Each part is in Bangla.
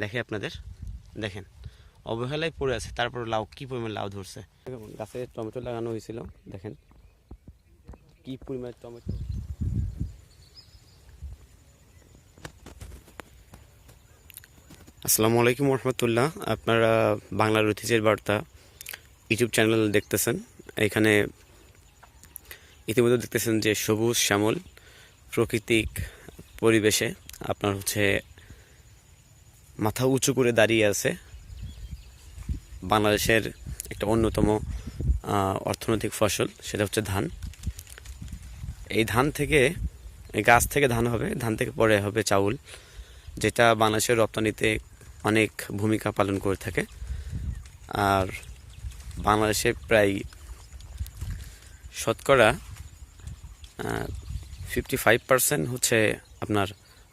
দেখে আপনাদের। দেখেন, অবহেলায় পড়ে আছে, তারপর লাউ কি পরিমাণ লাউ ধরছে। গাছে টমেটো লাগানো হয়েছিল, দেখেন। কি পরিমাণ টমেটো। আসসালামু আলাইকুম রহমতুল্লাহ। আপনারা বাংলার ঐতিহ্যের বার্তা ইউটিউব চ্যানেল দেখতেছেন। এখানে ইতিমধ্যে দেখতেছেন যে সবুজ শ্যামল প্রাকৃতিক পরিবেশে আপনার হচ্ছে মাথা উঁচু করে দাঁড়িয়ে আছে। বাংলাদেশের একটা অন্যতম অর্থনৈতিক ফসল, সেটা হচ্ছে ধান। এই ধান থেকে, এই গাছ থেকে ধান হবে, ধান থেকে পরে হবে চাউল, যেটা বাংলাদেশের রপ্তানিতে অনেক ভূমিকা পালন করে থাকে। আর বাংলাদেশে প্রায় শতকরা ফিফটি ফাইভ পার্সেন্ট হচ্ছে আপনার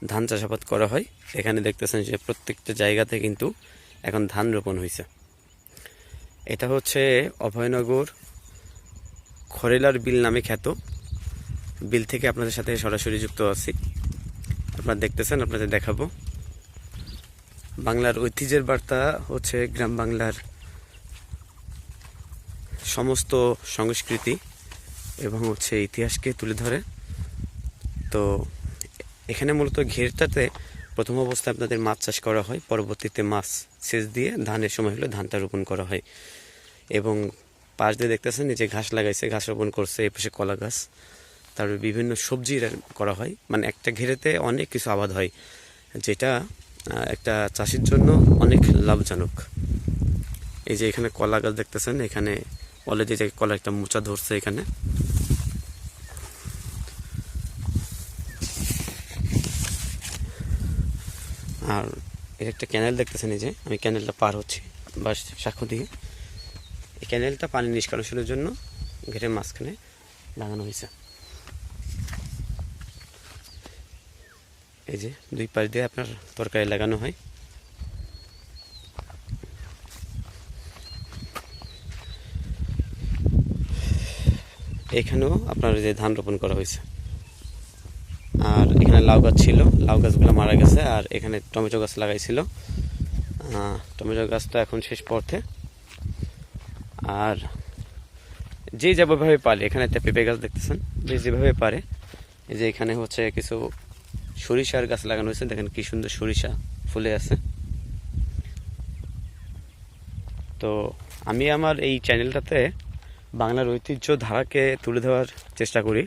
ধান চাষাবাদ করা হয়। এখানে দেখতেছেন যে প্রত্যেকটা জায়গাতে কিন্তু এখন ধান রোপণ হয়েছে এটা হচ্ছে অভয়নগর খরেলার বিল নামে খ্যাত। বিল থেকে আপনাদের সাথে সরাসরি যুক্ত আছি। আপনারা দেখতেছেন, আপনাদের দেখাবো। বাংলার ঐতিহ্যের বার্তা হচ্ছে গ্রাম বাংলার সমস্ত সংস্কৃতি এবং হচ্ছে ইতিহাসকে তুলে ধরে। তো এখানে মূলত ঘেরটাতে প্রথম অবস্থায় আপনাদের মাছ চাষ করা হয়, পরবর্তীতে মাছ সেচ দিয়ে ধানের সময় হলে ধানটা রোপণ করা হয়। এবং পাশ দিয়ে দেখতেছেন যে ঘাস লাগাইছে, ঘাস রোপণ করছে এ পাশে কলা গাছ। তারপরে বিভিন্ন সবজি করা হয়। মানে একটা ঘেরেতে অনেক কিছু আবাদ হয়, যেটা একটা চাষির জন্য অনেক লাভজনক। এই যে এখানে কলা গাছ দেখতেছেন, এখানে অলরেডি যে কলা একটা মোচা ধরছে এখানে। আর এর একটা ক্যানেল দেখতেছেন এই যে, আমি ক্যানেলটা পার হচ্ছি, বাস সাক্ষ্য দিয়ে। এই ক্যানেলটা পানি নিষ্কাশনের জন্য ঘেরের মাঝখানে লাগানো হয়েছে। এই যে দুই পাশ দিয়ে আপনার তরকারি লাগানো হয়। এখানেও আপনার যে ধান রোপণ করা হয়েছে। লাউ গাছ ছিল, লাউ গাছগুলো মারা গেছে আর এখানে টমেটো গাছ লাগাইছিল। টমেটো গাছ তো এখন শেষ পথে। আর যে যেভাবে পারে, এখানে একটা পেঁপে গাছ দেখতেছেন? যে যেভাবে পারে, এই যে এখানে হচ্ছে কিছু সরিষার গাছ লাগানো হয়েছে। দেখেন কি সুন্দর সরিষা ফুলে আছে। তো আমি আমার এই চ্যানেলটাতে বাংলার ঐতিহ্য ধারাকে তুলে ধরার চেষ্টা করি।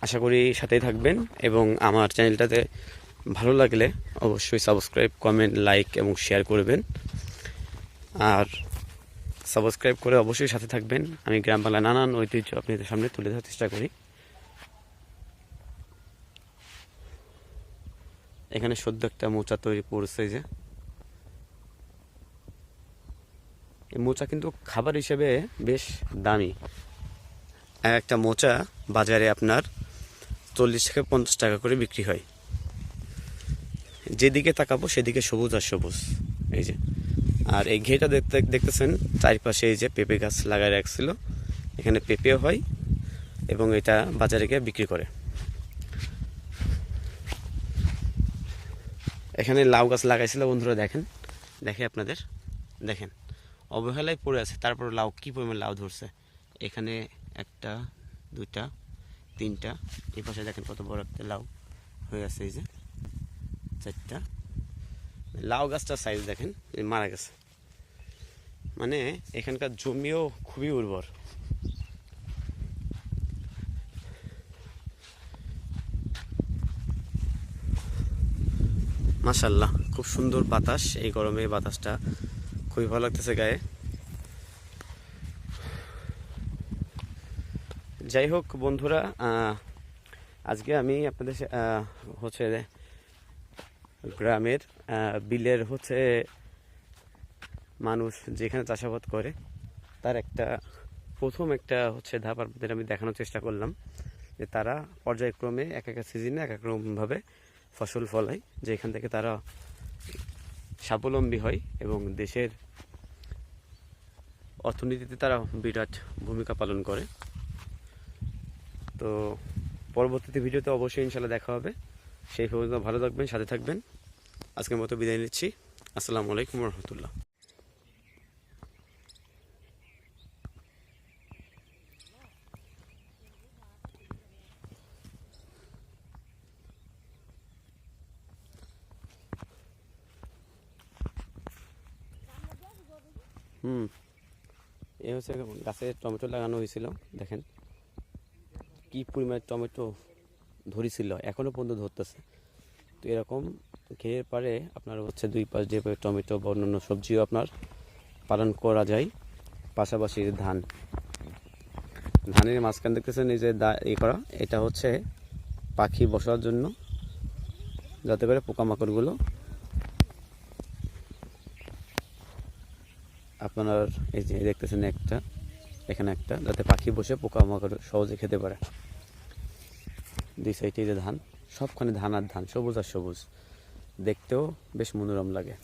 আশা করি সাথেই থাকবেন এবং আমার চ্যানেলটাতে ভালো লাগলে অবশ্যই সাবস্ক্রাইব, কমেন্ট, লাইক এবং শেয়ার করবেন। আর সাবস্ক্রাইব করে অবশ্যই সাথে থাকবেন। আমি গ্রাম বাংলা নানান ঐতিহ্য আপনাদের সামনে তুলে ধরার চেষ্টা করি। এখানে সদ্য একটা মোচা তৈরি করছে যে। মোচা কিন্তু খাবার হিসেবে বেশ দামি। একটা মোচা বাজারে আপনার চল্লিশ থেকে পঞ্চাশ টাকা করে বিক্রি হয়। যেদিকে তাকাবো সেদিকে সবুজ আর সবুজ, এই যে। আর এই ঘেটা দেখতে, দেখতেছেন, চারিপাশে এই যে পেঁপে গাছ লাগায় রাখছিল, এখানে পেঁপেও হয় এবং এটা বাজারে গিয়ে বিক্রি করে। এখানে লাউ গাছ লাগাইছিল, বন্ধুরা দেখেন, দেখে আপনাদের, দেখেন। অবহেলায় পড়ে আছে, তারপর লাউ, কি পরিমাণ লাউ ধরছে? এখানে একটা, দুইটা তিনটা। এই পাশে দেখেন কত বড় একটা লাউ হয়ে আছে, এই যে চারটা। লাউ গাছটার সাইজ দেখেন মারা গেছে। মানে এখানকার জমিও খুবই উর্বর। মাশাল্লাহ খুব সুন্দর বাতাস। এই গরমে বাতাসটা খুবই ভালো লাগতেছে গায়ে। যাই হোক বন্ধুরা আজকে আমি আপনাদের হচ্ছে গ্রামের বিলের হচ্ছে মানুষ যেখানে চাষাবাদ করে, তার একটা প্রথম একটা হচ্ছে ধাপ আপনাদের আমি দেখানোর চেষ্টা করলাম, যে তারা পর্যায়ক্রমে এক এক সিজনে এক এক রকমভাবে ফসল ফলায়, যেখান থেকে তারা স্বাবলম্বী হয় এবং দেশের অর্থনীতিতে তারা বিরাট ভূমিকা পালন করে। তো পরবর্তীতে ভিডিওতে অবশ্যই ইনশাল্লাহ দেখা হবে। সেই পর্যন্ত ভালো থাকবেন, সাথে থাকবেন। আজকের মতো বিদায় নিচ্ছি। আসসালামু আলাইকুম রহমতুল্লাহ। হুম। এ হচ্ছে গাছে টমেটো লাগানো হয়েছিল, দেখেন। কি পরিমাণে টমেটো ধরেছিল এখনও পর্যন্ত ধরতেছে। তো এরকম ঘেরের পারে আপনার হচ্ছে দুই পাশ দিয়ে টমেটো বা অন্যান্য সবজিও আপনার পালন করা যায়, পাশাপাশি ধান। ধানের মাঝখান দেখতেছেন এই যে দা করা, এটা হচ্ছে পাখি বসার জন্য, যাতে করে পোকামাকড়গুলো আপনার, এই যে দেখতেছেন একটা এখানে একটা, যাতে পাখি বসে পোকামাকড় সহজে খেতে পারে। দুই সাইডে যে ধান, সবখানে ধান আর ধান, সবুজ আর সবুজ। দেখতেও বেশ মনোরম লাগে।